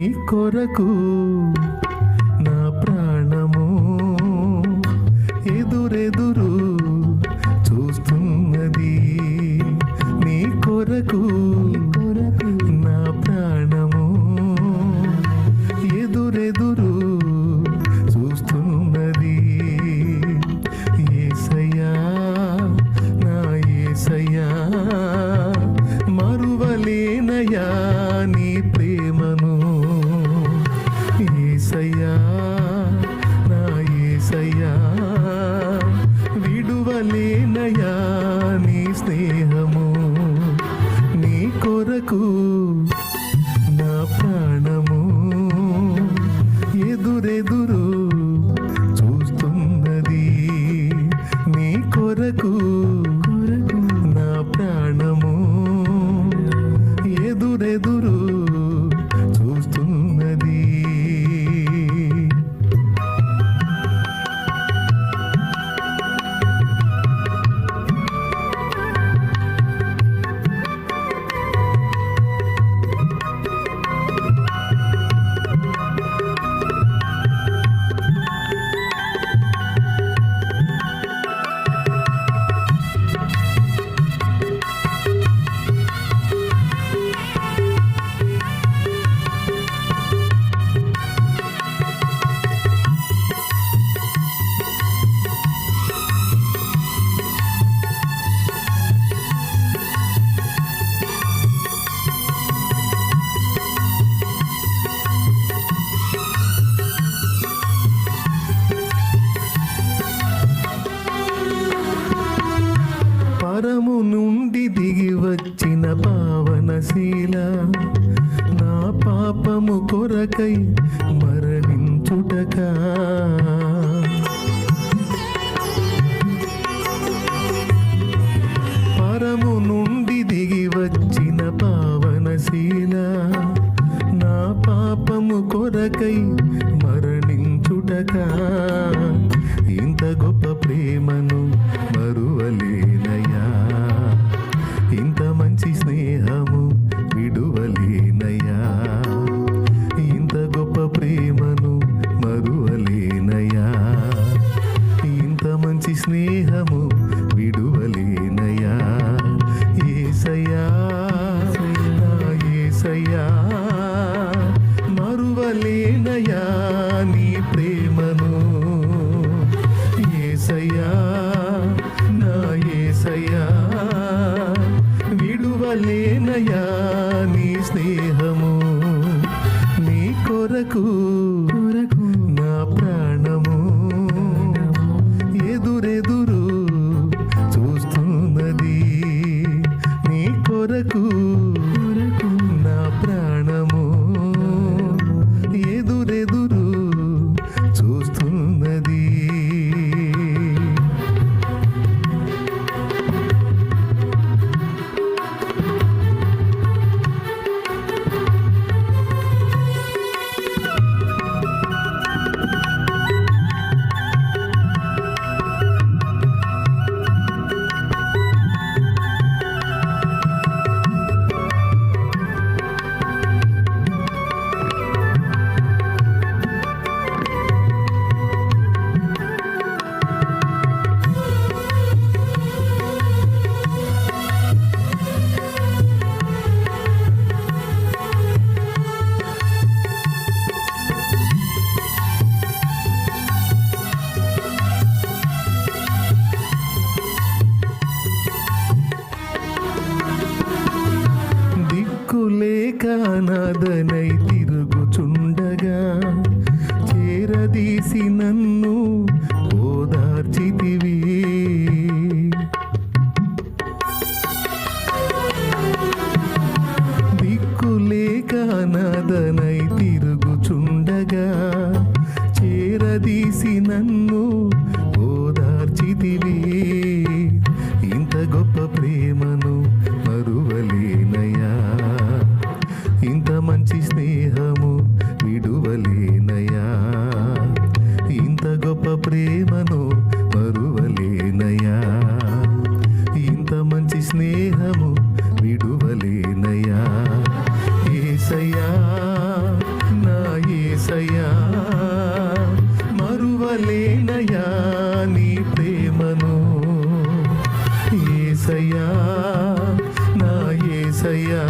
నీ కొరకు నా ప్రాణము ఎదురెదురు చూస్తున్నది. నీ కొరకు నా ప్రాణము ఎదురెదురు చూస్తున్నది. ఏసయ్యా నా ఏసయ్యా విడువలేనయా నీ స్నేహము నీ కొరకు నా ప్రాణము. ఎదురెదురు చూస్తున్నది నీ కొరకు పరము నుండి దిగి వచ్చిన పావనశీల నా పాపము కొరకై మరణించుటకా? పరము నుండి దిగి వచ్చిన పావనశీల నా పాపము కొరకై మరణించుటకా? ఇంత గొప్ప ప్రేమను నీ స్నేహము? నీ కొరకు కానాదనై తిరుగుచుండగా చేరదీసి నన్ను ఓదార్చితివి. దిక్కులేక అనాథనై తిరుగుచుండగా చేరదీసి నన్ను ఓదార్చితివి. ఇంత గొప్ప ప్రేమను మంచి స్నేహము విడువలేనయా? ఇంత గొప్ప ప్రేమను మరువలేనయా? ఇంత మంచి స్నేహము విడువలేనయా? ఏసయ్యా నా ఏసయ్యా మరువలేనయా నీ ప్రేమను? ఏసయ్యా నా ఏసయ్యా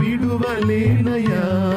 విడువలేనయా?